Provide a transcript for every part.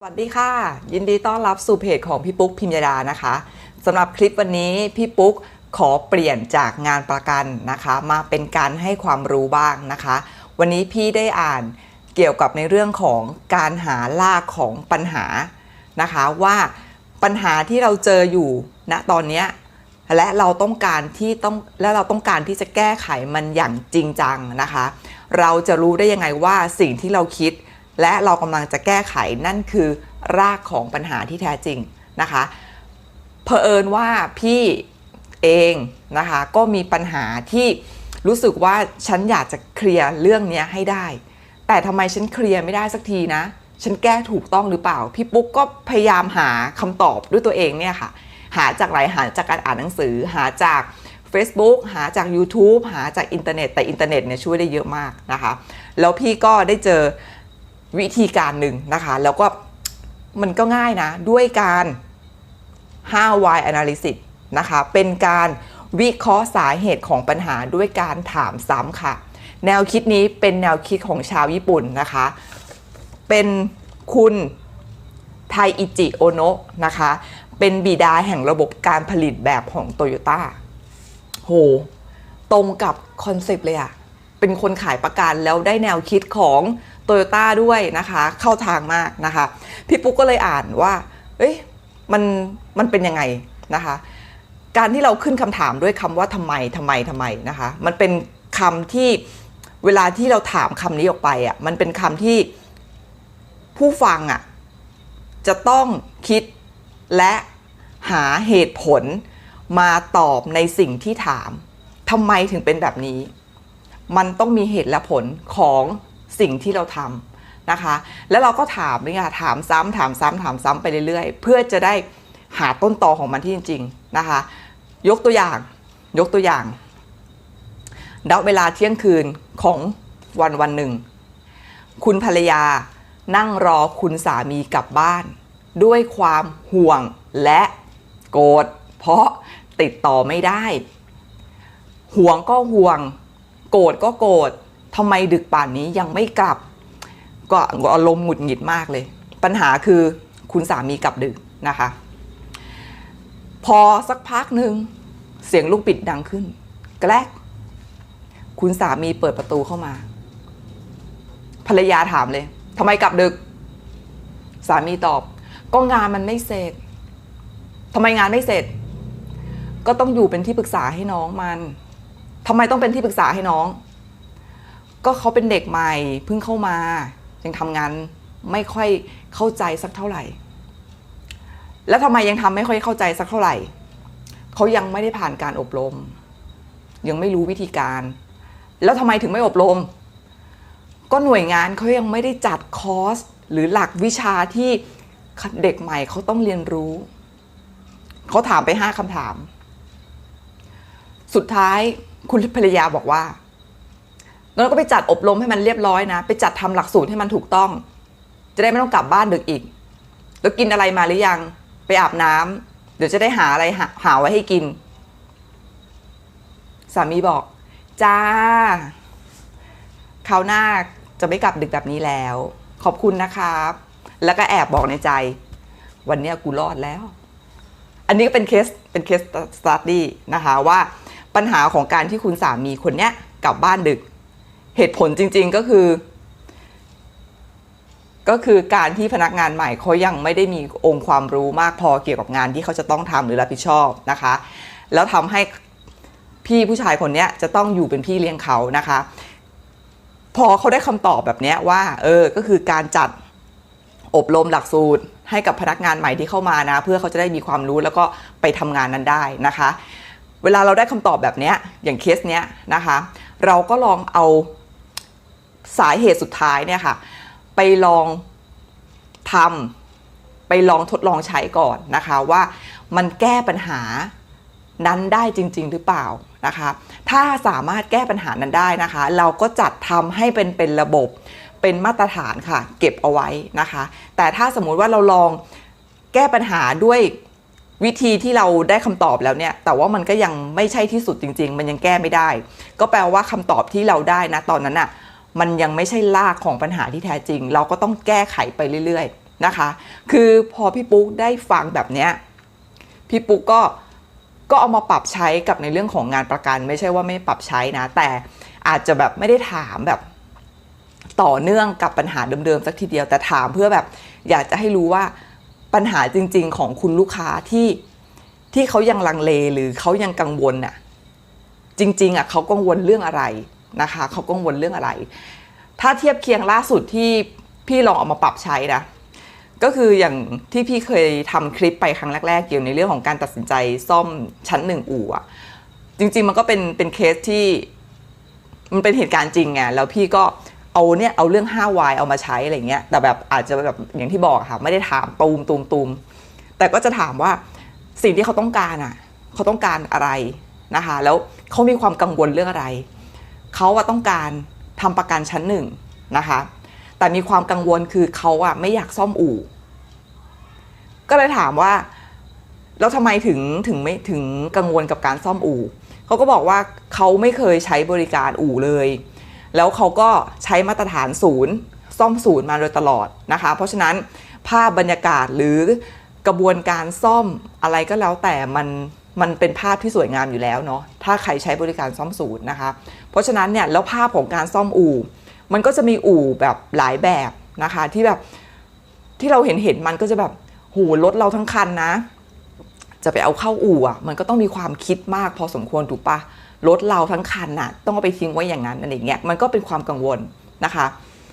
สวัสดีค่ะ ยินดีต้อนรับสู่เพจของพี่ปุ๊กพิมยดานะคะสำหรับคลิปวันนี้พี่ปุ๊กขอเปลี่ยนจากงานประกันนะคะ มาเป็นการให้ความรู้บ้างนะคะ วันนี้พี่ได้อ่านเกี่ยวกับในเรื่องของการหาลากของปัญหานะคะ ว่าปัญหาที่เราเจออยู่ณตอนนี้และเราต้องการที่ต้องและเราต้องการที่จะแก้ไขมันอย่างจริงจังนะคะ เราจะรู้ได้ยังไงว่าสิ่งที่เราคิด และเรากำลังจะแก้ไขนั่นคือรากของปัญหาที่แท้จริงนะคะเผอิญว่าพี่เองนะคะก็มีปัญหาที่รู้สึกว่าฉันอยากจะเคลียร์เรื่องนี้ให้ได้ แต่ทำไมฉันเคลียร์ไม่ได้สักทีนะ ฉันแก้ถูกต้องหรือเปล่า พี่ปุ๊กก็พยายามหาคำตอบด้วยตัวเองเนี่ยค่ะ หาจากไหนหาจากการอ่านหนังสือ หาจาก Facebook หาจาก YouTube หาจากอินเทอร์เน็ตแต่อินเทอร์เน็ตเนี่ยช่วยได้เยอะมากนะคะ แล้วพี่ก็ได้เจอ วิธีการหนึ่งนะคะ แล้วก็มันก็ง่ายนะ ด้วยการ 5Y analysis นะคะ เป็นการวิเคราะห์สาเหตุของปัญหาด้วยการถามซ้ำค่ะ แนวคิดนี้เป็นแนวคิดของชาวญี่ปุ่นนะคะ เป็นคุณไทอิจิโอโนะนะคะ เป็นบิดาแห่งระบบการผลิตแบบของโตโยต้าโห ตรงกับคอนเซปต์เลยอะเป็นคนขายประกันแล้วได้แนวคิดของ โตโยต้าด้วยนะคะ เข้าทางมากนะคะ พี่ปุ๊กก็เลยอ่านว่าเอ้ยมันมันเป็นยังไงนะคะ การที่เราขึ้นคำถามด้วยคำว่าทำไมทำไมทำไมนะคะ มันเป็นคำที่เวลาที่เราถามคำนี้ออกไปอะมันเป็นคำที่ผู้ฟังอะจะต้องคิดและหาเหตุผลมาตอบในสิ่งที่ถามทำไมถึงเป็นแบบนี้ มันต้องมีเหตุและผลของ สิ่งที่เราทำนะคะ แล้วเราก็ถามนี่ค่ะถามซ้ำถามซ้ำถามซ้ำไปเรื่อยๆ เพื่อจะได้หาต้นตอของมันที่จริง ๆนะคะ ยกตัวอย่างยกตัวอย่างณเวลาเที่ยงคืนของวันวันหนึ่ง คุณภรรยานั่งรอคุณสามีกลับบ้าน ด้วยความห่วงและโกรธเพราะติดต่อไม่ได้ ห่วงก็ห่วง โกรธก็โกรธ ทำไมดึกป่านนี้ยังไม่กลับ ก็อารมณ์หงุดหงิดมากเลย ปัญหาคือคุณสามีกลับดึกนะคะ พอสักพักหนึ่งเสียงลูกปิดดังขึ้น แกลกคุณสามีเปิดประตูเข้ามา ภรรยาถามเลยทำไมกลับดึก สามีตอบ ก็งานมันไม่เสร็จทำไมงานไม่เสร็จ ก็ต้องอยู่เป็นที่ปรึกษาให้น้องมันทำไมต้องเป็นที่ปรึกษาให้น้อง ก็เขาเป็นเด็กใหม่เพิ่งเข้ามา ยังทำงานไม่ค่อยเข้าใจสักเท่าไหร่ แล้วทำไมยังทำไม่ค่อยเข้าใจสักเท่าไหร่เขายังไม่ได้ผ่านการอบรม ยังไม่รู้วิธีการ แล้วทำไมถึงไม่อบรม ก็หน่วยงานเขายังไม่ได้จัดคอร์สหรือหลักวิชาที่เด็กใหม่เขาต้องเรียนรู้เขาถามไปห้าคำถาม สุดท้ายคุณภรรยาบอกว่า แล้วก็ไปจัดอบรมให้มันเรียบร้อยนะ ไปจัดทำหลักสูตรให้มันถูกต้อง จะได้ไม่ต้องกลับบ้านดึกอีก แล้วกินอะไรมาหรือยัง ไปอาบน้ำเดี๋ยวจะได้หาอะไรหาหาไว้ให้กิน สามีบอก จ้าคราวหน้าจะไม่กลับดึกแบบนี้แล้ว ขอบคุณนะครับ แล้วก็แอบบอกในใจ วันนี้กูรอดแล้ว อันนี้ก็เป็นเคสเป็นเคสสตัดดี้นะคะว่าปัญหาของการที่คุณสามีคนเนี้ยกลับบ้านดึก เหตุผลจริง ๆก็คือ ก็คือการที่พนักงานใหม่เขายังไม่ได้มีองค์ความรู้มากพอเกี่ยวกับงานที่เขาจะต้องทำหรือรับผิดชอบนะคะ แล้วทำให้พี่ผู้ชายคนนี้จะต้องอยู่เป็นพี่เลี้ยงเขานะคะ พอเขาได้คำตอบแบบนี้ว่า เออก็คือการจัดอบรมหลักสูตรให้กับพนักงานใหม่ที่เข้ามานะ เพื่อเขาจะได้มีความรู้แล้วก็ไปทำงานนั้นได้นะคะ เวลาเราได้คำตอบแบบนี้อย่างเคสเนี้ยนะคะ เราก็ลองเอา สาเหตุสุดท้ายเนี่ยค่ะ ไปลองทำไปลองทดลองใช้ก่อนนะคะว่ามันแก้ปัญหานั้นได้จริง ๆ หรือเปล่านะคะ ถ้าสามารถแก้ปัญหานั้นได้นะคะ เราก็จัดทำให้เป็นเป็นระบบเป็นมาตรฐานค่ะ เก็บเอาไว้นะคะ แต่ถ้าสมมุติว่าเราลองแก้ปัญหาด้วยวิธีที่เราได้คำตอบแล้วเนี่ย แต่ว่ามันก็ยังไม่ใช่ที่สุดจริง ๆ มันยังแก้ไม่ได้ ก็แปลว่าคำตอบที่เราได้นะตอนนั้นอะ่ะ มันยังไม่ใช่รากของปัญหาที่แท้จริง เราก็ต้องแก้ไขไปเรื่อยๆนะคะ คือพอพี่ปุ๊กได้ฟังแบบเนี้ยพี่ปุ๊กก็ก็เอามาปรับใช้กับในเรื่องของงานประกัน ไม่ใช่ว่าไม่ปรับใช้นะ แต่อาจจะแบบไม่ได้ถามแบบต่อเนื่องกับปัญหาเดิมๆสักทีเดียว แต่ถามเพื่อแบบ อยากจะให้รู้ว่าปัญหาจริง ๆ ของคุณลูกค้าที่ที่เขายังลังเลหรือเขายังกังวลน่ะจริง ๆอะเขากังวลเรื่องอะไร นะคะเขากังวลเรื่องอะไร ถ้าเทียบเคียงล่าสุดที่พี่ลองเอามาปรับใช้นะก็คืออย่างที่พี่เคยทำคลิปไปครั้งแรก ๆ เกี่ยวในเรื่องของการตัดสินใจซ่อมชั้นหนึ่งอู่อะจริง ๆ มันก็เป็นเป็นเคสที่มันเป็นเหตุการณ์จริงไงแล้วพี่ก็เอาเนี่ยเอาเรื่อง 5Y เอามาใช้อะไรเงี้ยแต่แบบอาจจะแบบอย่างที่บอกค่ะไม่ได้ถามตูมตูมตูมแต่ก็จะถามว่าสิ่งที่เขาต้องการอะเขาต้องการอะไรนะคะ แล้วเขามีความกังวลเรื่องอะไร เขาอะต้องการทำประกันชั้นหนึ่งนะคะ แต่มีความกังวลคือเขาอะไม่อยากซ่อมอู่ ก็เลยถามว่าแล้วทำไมถึงถึงไม่ถึงกังวลกับการซ่อมอู่เขาก็บอกว่าเขาไม่เคยใช้บริการอู่เลย แล้วเขาก็ใช้มาตรฐานศูนย์ ซ่อมศูนย์มาโดยตลอดนะคะ เพราะฉะนั้นภาพบรรยากาศหรือกระบวนการซ่อมอะไรก็แล้วแต่มัน มันเป็นภาพที่สวยงามอยู่แล้วเนาะถ้าใครใช้บริการซ่อมศูนย์นะคะ เพราะฉะนั้นเนี่ยแล้วภาพของการซ่อมอู่ มันก็จะมีอู่แบบหลายแบบนะคะที่แบบที่เราเห็นเห็นมันก็จะแบบโหรถเราทั้งคันนะ จะไปเอาเข้าอู่อะมันก็ต้องมีความคิดมากพอสมควรถูกปะรถเราทั้งคันน่ะต้องเอาไปทิ้งไว้อย่างนั้นอะไรเงี้ยมันก็เป็นความกังวลนะคะ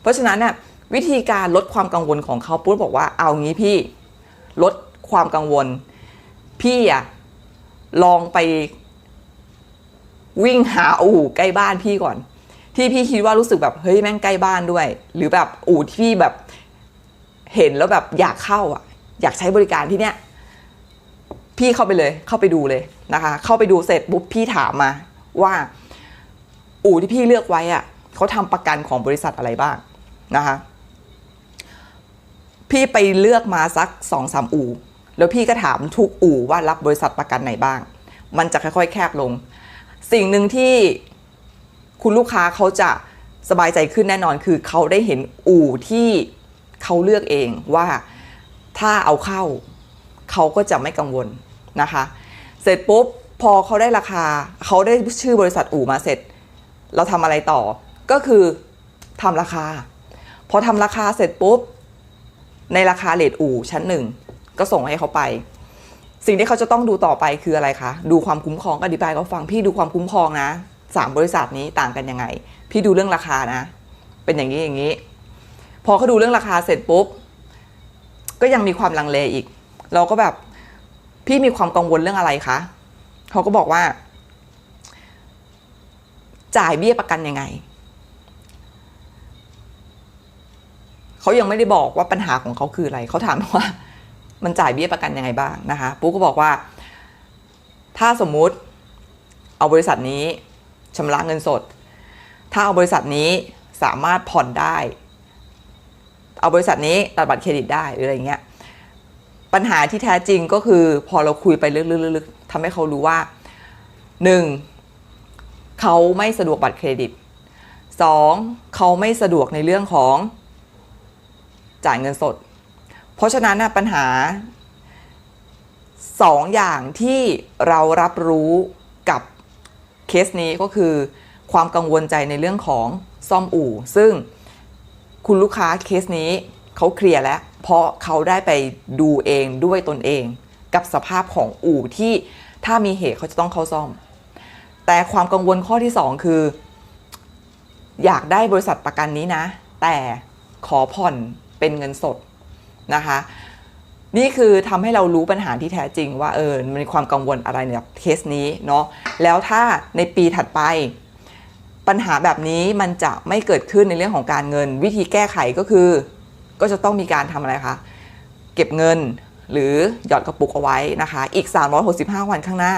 เพราะฉะนั้นเนี่ยวิธีการลดความกังวลของเขาปุ๊บบอกว่าเอางี้พี่ลดความกังวล พี่อะ ลองไปวิ่งหาอู่ใกล้บ้านพี่ก่อน ที่พี่คิดว่ารู้สึกแบบเฮ้ยแม่งใกล้บ้านด้วย หรือแบบอู่ที่แบบเห็นแล้วแบบอยากเข้าอะ อยากใช้บริการที่เนี้ยพี่เข้าไปเลยเข้าไปดูเลยนะคะ เข้าไปดูเสร็จปุ๊บพี่ถามมาว่า อู่ที่พี่เลือกไว้อะเขาทำประกันของบริษัทอะไรบ้างนะคะ พี่ไปเลือกมาสักสองสามอู่ แล้วพี่ก็ถามทุกอู่ว่ารับบริษัทประกันไหนบ้าง มันจะค่อยๆ แคบลง สิ่งหนึ่งที่คุณลูกค้าเขาจะสบายใจขึ้นแน่นอนคือเขาได้เห็นอู่ที่เขาเลือกเองว่าถ้าเอาเข้าเขาก็จะไม่กังวลนะคะ เสร็จปุ๊บพอเขาได้ราคาเขาได้ชื่อบริษัทอู่มาเสร็จ เราทำอะไรต่อ ก็คือทำราคา พอทำราคาเสร็จปุ๊บในราคาเลทอู่ชั้นหนึ่ง ก็ส่งให้เขาไป สิ่งที่เขาจะต้องดูต่อไปคืออะไรคะ ดูความคุ้มครองอธิบายเขาฟังพี่ดูความคุ้มครองนะสามบริษัทนี้ต่างกันยังไง พี่ดูเรื่องราคานะ เป็นอย่างนี้อย่างนี้ พอเขาดูเรื่องราคาเสร็จปุ๊บ ก็ยังมีความลังเลอีก เราก็แบบพี่มีความกังวลเรื่องอะไรคะเขาก็บอกว่า จ่ายเบี้ยประกันยังไงเขายังไม่ได้บอกว่าปัญหาของเขาคืออะไร เขาถามว่า มันจ่ายเบี้ยประกันยังไงบ้างนะคะ ปุ๊กก็บอกว่า ถ้าสมมุติเอาบริษัทนี้ชำระเงินสด ถ้าเอาบริษัทนี้สามารถผ่อนได้ เอาบริษัทนี้ตัดบัตรเครดิตได้หรืออะไรเงี้ยปัญหาที่แท้จริงก็คือพอเราคุยไปลึกๆๆทำให้เขารู้ว่าหนึ่งเขาไม่สะดวกบัตรเครดิตสองเขาไม่สะดวกในเรื่องของจ่ายเงินสด เพราะฉะนั้นนะปัญหาสองอย่างที่เรารับรู้กับเคสนี้ก็คือ ความกังวลใจในเรื่องของซ่อมอู่ ซึ่งคุณลูกค้าเคสนี้เขาเคลียร์แล้ว เพราะเขาได้ไปดูเองด้วยตนเอง กับสภาพของอู่ที่ถ้ามีเหตุเขาจะต้องเข้าซ่อม แต่ความกังวลข้อที่ 2 คือ อยากได้บริษัทประกันนี้นะ แต่ขอผ่อนเป็นเงินสด นะคะนี่คือทำให้เรารู้ปัญหาที่แท้จริงว่าเออมันมีความกังวลอะไรในเคสนี้เนาะแล้วถ้าในปีถัดไป ปัญหาแบบนี้มันจะไม่เกิดขึ้นในเรื่องของการเงิน วิธีแก้ไขก็คือ ก็จะต้องมีการทำอะไรคะเก็บเงินหรือหยอดกระปุกเอาไว้นะคะ อีก 365 วันข้างหน้า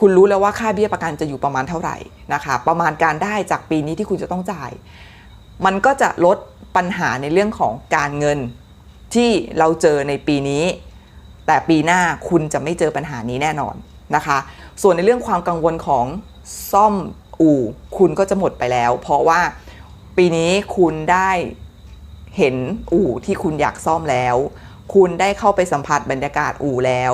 คุณรู้แล้วว่าค่าเบี้ยประกันจะอยู่ประมาณเท่าไหร่นะคะ ประมาณการได้จากปีนี้ที่คุณจะต้องจ่าย มันก็จะลดปัญหาในเรื่องของการเงิน ที่เราเจอในปีนี้ แต่ปีหน้าคุณจะไม่เจอปัญหานี้แน่นอนนะคะ ส่วนในเรื่องความกังวลของซ่อมอู่คุณก็จะหมดไปแล้ว เพราะว่าปีนี้คุณได้เห็นอู่ที่คุณอยากซ่อมแล้ว คุณได้เข้าไปสัมผัสบรรยากาศอู่แล้ว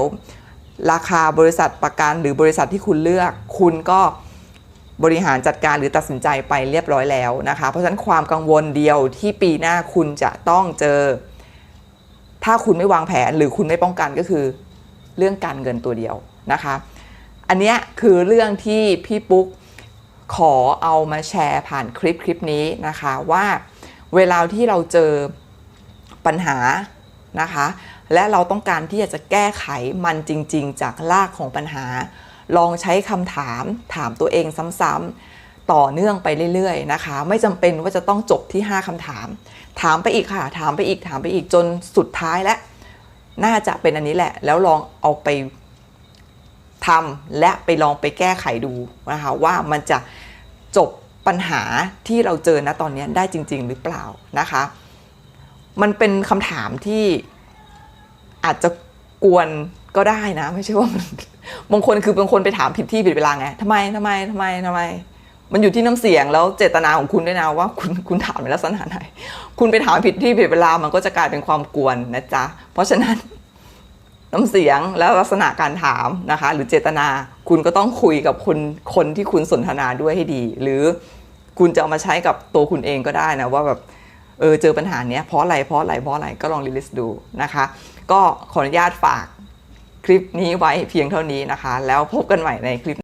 ราคาบริษัทประกันหรือบริษัทที่คุณเลือก คุณก็บริหารจัดการหรือตัดสินใจไปเรียบร้อยแล้วนะคะ เพราะฉะนั้นความกังวลเดียวที่ปีหน้าคุณจะต้องเจอ ถ้าคุณไม่วางแผนหรือคุณไม่ป้องกันก็คือ เรื่องการเงินตัวเดียวนะคะ อันนี้คือเรื่องที่พี่ปุ๊กขอเอามาแชร์ผ่านคลิปคลิปนี้นะคะว่าเวลาที่เราเจอปัญหานะคะ และเราต้องการที่จะแก้ไขมันจริง ๆ จากรากของปัญหา ลองใช้คำถามถามตัวเองซ้ำๆ ต่อเนื่องไปเรื่อยๆนะคะ ไม่จำเป็นว่าจะต้องจบที่ 5คำถาม ถามไปอีกค่ะ ถามไปอีกถามไปอีกจนสุดท้ายและน่าจะเป็นอันนี้แหละ แล้วลองเอาไปทำและไปลองไปแก้ไขดูนะคะว่ามันจะจบปัญหาที่เราเจอณตอนนี้ได้จริง ๆ หรือเปล่านะคะ มันเป็นคำถามที่อาจจะกวนก็ได้นะ ไม่ใช่ว่ามันบางคนคือบางคนไปถามผิดที่ผิดเวลาไงทำไมทำไมทำไมทำไม มันอยู่ที่น้ำเสียงแล้วเจตนาของคุณด้วยนะว่าคุณคุณถามในลักษณะไหน คุณไปถามผิดที่ผิดเวลามันก็จะกลายเป็นความกวนนะจ๊ะ เพราะฉะนั้นน้ำเสียงแล้วลักษณะการถามนะคะ หรือเจตนาคุณก็ต้องคุยกับคนคนที่คุณสนทนาด้วยให้ดี หรือคุณจะเอามาใช้กับตัวคุณเองก็ได้นะว่าแบบเออเจอปัญหาเนี้ยเพราะอะไรเพราะอะไรเพราะอะไรก็ลองรีลิสต์ดูนะคะ ก็ขออนุญาตฝากคลิปนี้ไว้เพียงเท่านี้นะคะ แล้วพบกันใหม่ในคลิป